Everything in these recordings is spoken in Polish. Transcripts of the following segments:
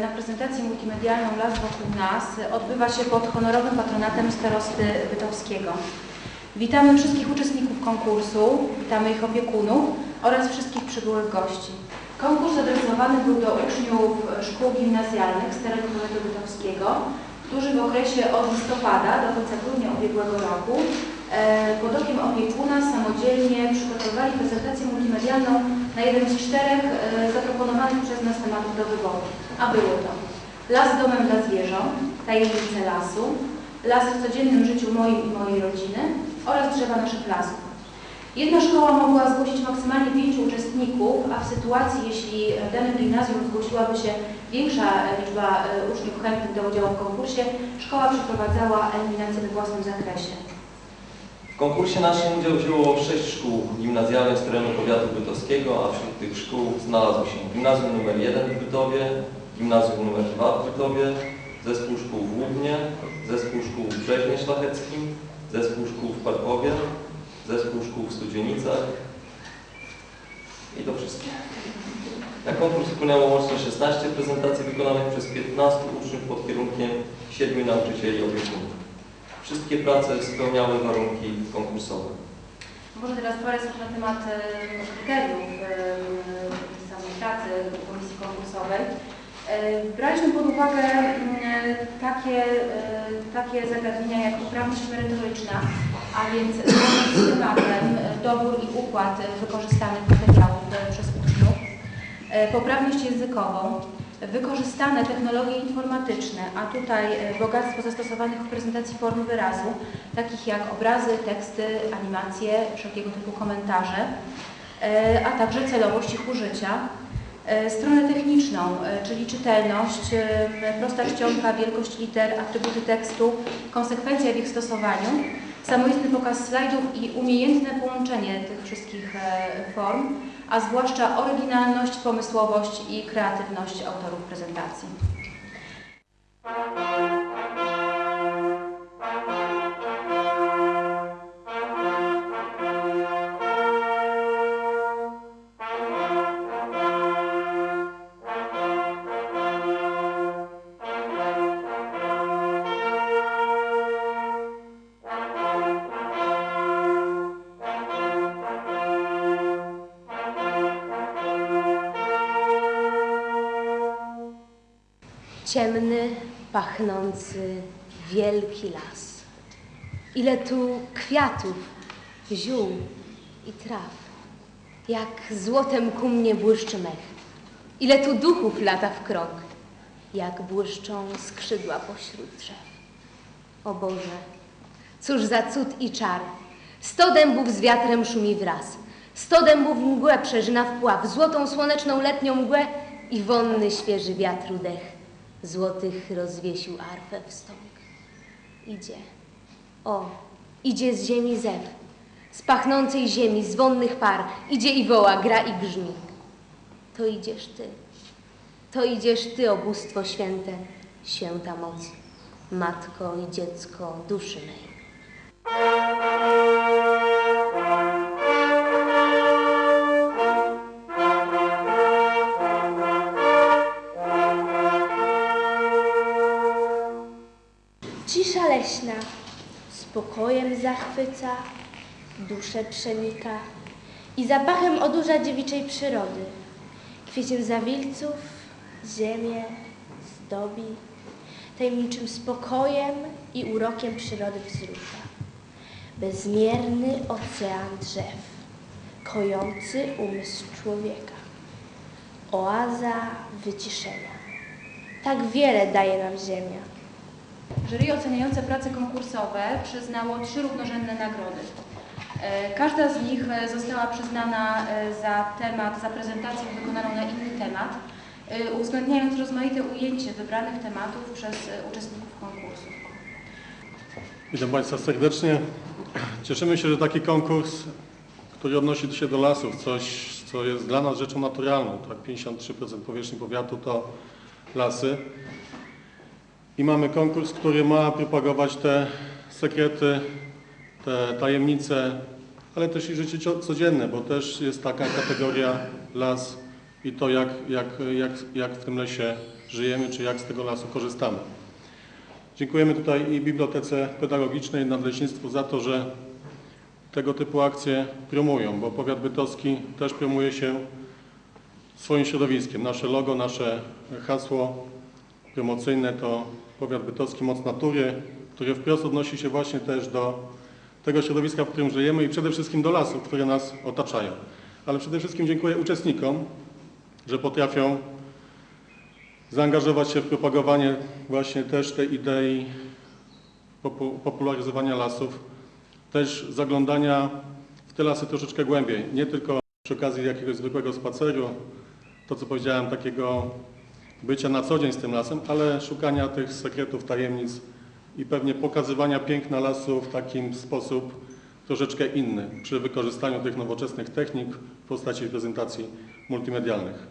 na prezentację multimedialną Las wokół nas odbywa się pod honorowym patronatem starosty Bytowskiego. Witamy wszystkich uczestników konkursu, witamy ich opiekunów oraz wszystkich przybyłych gości. Konkurs adresowany był do uczniów szkół gimnazjalnych z terenu powiatu bytowskiego, którzy w okresie od listopada do końca grudnia ubiegłego roku pod okiem opiekuna samodzielnie przygotowali prezentację multimedialną na jeden z czterech e, zaproponowanych przez nas tematów do wyboru. A było to Las domem dla zwierząt, tajemnice lasu, las w codziennym życiu moim i mojej rodziny oraz drzewa naszych lasów. Jedna szkoła mogła zgłosić maksymalnie pięciu uczestników, a w sytuacji, jeśli w danym gimnazjum zgłosiłaby się większa liczba e, uczniów chętnych do udziału w konkursie, szkoła przeprowadzała eliminację we własnym zakresie. W konkursie naszym udział wzięło sześć szkół gimnazjalnych z terenu powiatu bytowskiego, a wśród tych szkół znalazło się gimnazjum nr 1 w Bytowie, gimnazjum nr 2 w Bytowie, zespół szkół w Łubnie, zespół szkół w Brzeźnie Szlacheckim, zespół szkół w Parkowie, zespół szkół w Studzienicach i to wszystkie. Na konkurs wpłynęło łącznie 16 prezentacji wykonanych przez 15 uczniów pod kierunkiem 7 nauczycieli opiekunów. Wszystkie prace spełniały warunki konkursowe. Może teraz parę słów na temat e, kryteriów e, samej pracy komisji konkursowej. E, Braliśmy pod uwagę mm, takie, takie zagadnienia jak poprawność merytoryczna, a więc zgodność z tematem, dobór i układ wykorzystanych materiałów przez uczniów, poprawność językową, wykorzystane technologie informatyczne, a tutaj e, bogactwo zastosowanych w prezentacji form wyrazu, takich jak obrazy, teksty, animacje, wszelkiego typu komentarze, e, a także celowość ich użycia. E, Stronę techniczną, czyli czytelność, prosta czcionka, wielkość liter, atrybuty tekstu, konsekwencja w ich stosowaniu, samoistny pokaz slajdów i umiejętne połączenie tych wszystkich e, form, a zwłaszcza oryginalność, pomysłowość i kreatywność autorów prezentacji. Ciemny, pachnący, wielki las. Ile tu kwiatów, ziół i traw. Jak złotem ku mnie błyszczy mech. Ile tu duchów lata w krok. Jak błyszczą skrzydła pośród drzew. O Boże, cóż za cud i czar. Sto dębów z wiatrem szumi wraz. Sto dębów mgłę przeżyna w pław, złotą słoneczną letnią mgłę i wonny świeży wiatru dech. Złotych rozwiesił arfę w stąg. Idzie, o, idzie z ziemi zew, z pachnącej ziemi, z wonnych par, idzie i woła, gra i grzmi. To idziesz ty, to idziesz ty, o bóstwo święte, święta moc, matko i dziecko duszy mej. Spokojem zachwyca, duszę przenika i zapachem odurza dziewiczej przyrody. Kwieciem zawilców ziemię zdobi, tajemniczym spokojem i urokiem przyrody wzrusza. Bezmierny ocean drzew, kojący umysł człowieka. Oaza wyciszenia. Tak wiele daje nam ziemia. Jury oceniające prace konkursowe przyznało trzy równorzędne nagrody. E, Każda z nich e, została przyznana e, za temat, za prezentację wykonaną na inny temat, uwzględniając rozmaite ujęcie wybranych tematów przez uczestników konkursu. Witam Państwa serdecznie. Cieszymy się, że taki konkurs, który odnosi się do lasów, coś, co jest dla nas rzeczą naturalną. Tak, 53% powierzchni powiatu to lasy. I mamy konkurs, który ma propagować te sekrety, te tajemnice, ale też i życie codzienne, bo też jest taka kategoria las i to, jak, jak, jak, jak w tym lesie żyjemy, czy jak z tego lasu korzystamy. Dziękujemy tutaj i Bibliotece Pedagogicznej, Nadleśnictwu za to, że tego typu akcje promują, bo powiat bytowski też promuje się swoim środowiskiem. Nasze logo, nasze hasło promocyjne to powiat bytowski Moc Natury, które wprost odnosi się właśnie też do tego środowiska, w którym żyjemy i przede wszystkim do lasów, które nas otaczają. Ale przede wszystkim dziękuję uczestnikom, że potrafią zaangażować się w propagowanie właśnie też tej idei popu- popularyzowania lasów, też zaglądania w te lasy troszeczkę głębiej, nie tylko przy okazji jakiegoś zwykłego spaceru, to co powiedziałem, takiego bycia na co dzień z tym lasem, ale szukania tych sekretów, tajemnic i pewnie pokazywania piękna lasu w takim sposób troszeczkę inny, przy wykorzystaniu tych nowoczesnych technik w postaci prezentacji multimedialnych.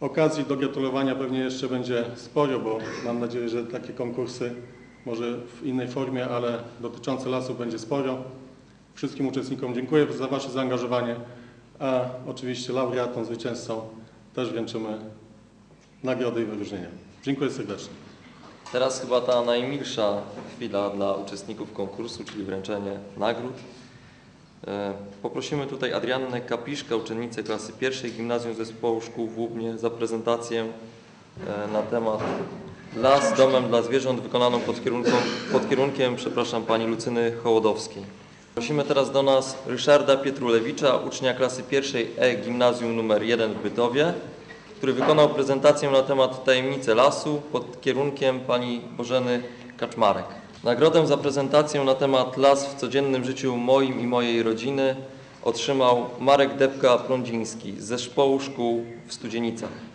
Okazji do gratulowania pewnie jeszcze będzie sporo, bo mam nadzieję, że takie konkursy, może w innej formie, ale dotyczące lasów będzie sporo. Wszystkim uczestnikom dziękuję za Wasze zaangażowanie, a oczywiście laureatom, zwycięzcom też wręczymy nagrody i wyróżnienia. Dziękuję serdecznie. Teraz chyba ta najmilsza chwila dla uczestników konkursu, czyli wręczenie nagród. E, Poprosimy tutaj Adriannę Kapiszkę, uczennicę klasy pierwszej Gimnazjum Zespołu Szkół w Łubnie za prezentację e, na temat Las domem dla zwierząt wykonaną pod, kierunką, pod kierunkiem, przepraszam, pani Lucyny Hołodowskiej. Prosimy teraz do nas Ryszarda Pietrulewicza, ucznia klasy pierwszej E Gimnazjum nr 1 w Bytowie, który wykonał prezentację na temat tajemnicy lasu pod kierunkiem pani Bożeny Kaczmarek. Nagrodę za prezentację na temat las w codziennym życiu moim i mojej rodziny otrzymał Marek Depka-Prądziński z Zespołu Szkół w Studzienicach.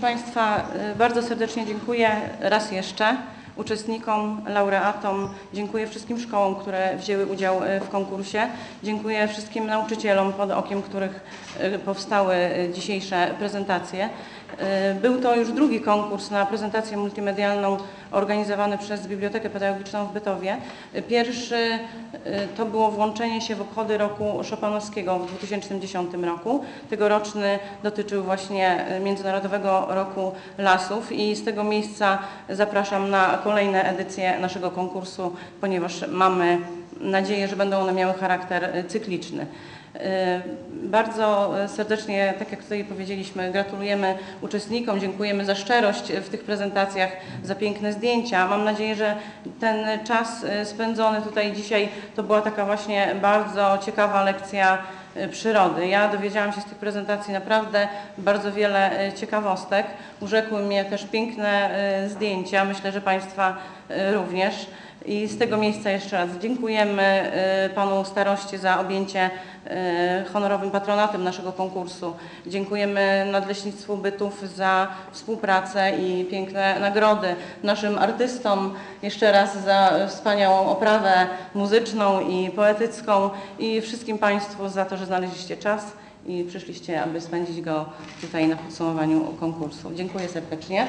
Proszę Państwa, e, bardzo serdecznie dziękuję raz jeszcze uczestnikom, laureatom, dziękuję wszystkim szkołom, które wzięły udział e, w konkursie, dziękuję wszystkim nauczycielom, pod okiem których e, powstały dzisiejsze prezentacje. E, Był to już drugi konkurs na prezentację multimedialną organizowany przez Bibliotekę Pedagogiczną w Bytowie. Pierwszy e, to było włączenie się w obchody roku Chopinowskiego w 2010 roku. Tegoroczny dotyczył właśnie Międzynarodowego Roku Lasów i z tego miejsca zapraszam na kolejne edycje naszego konkursu, ponieważ mamy nadzieję, że będą one miały charakter cykliczny. E, Bardzo serdecznie, tak jak tutaj powiedzieliśmy, gratulujemy uczestnikom, dziękujemy za szczerość w tych prezentacjach, za piękne zdjęcia. Mam nadzieję, że ten czas e, spędzony tutaj dzisiaj to była taka właśnie bardzo ciekawa lekcja e, przyrody. Ja dowiedziałam się z tych prezentacji naprawdę bardzo wiele e, ciekawostek. Urzekły mnie też piękne e, zdjęcia, myślę, że Państwa e, również. I z tego miejsca jeszcze raz dziękujemy e, panu staroście za objęcie e, honorowym patronatem naszego konkursu. Dziękujemy Nadleśnictwu Bytów za współpracę i piękne nagrody. Naszym artystom jeszcze raz za wspaniałą oprawę muzyczną i poetycką i wszystkim Państwu za to, że znaleźliście czas i przyszliście, aby spędzić go tutaj na podsumowaniu konkursu. Dziękuję serdecznie.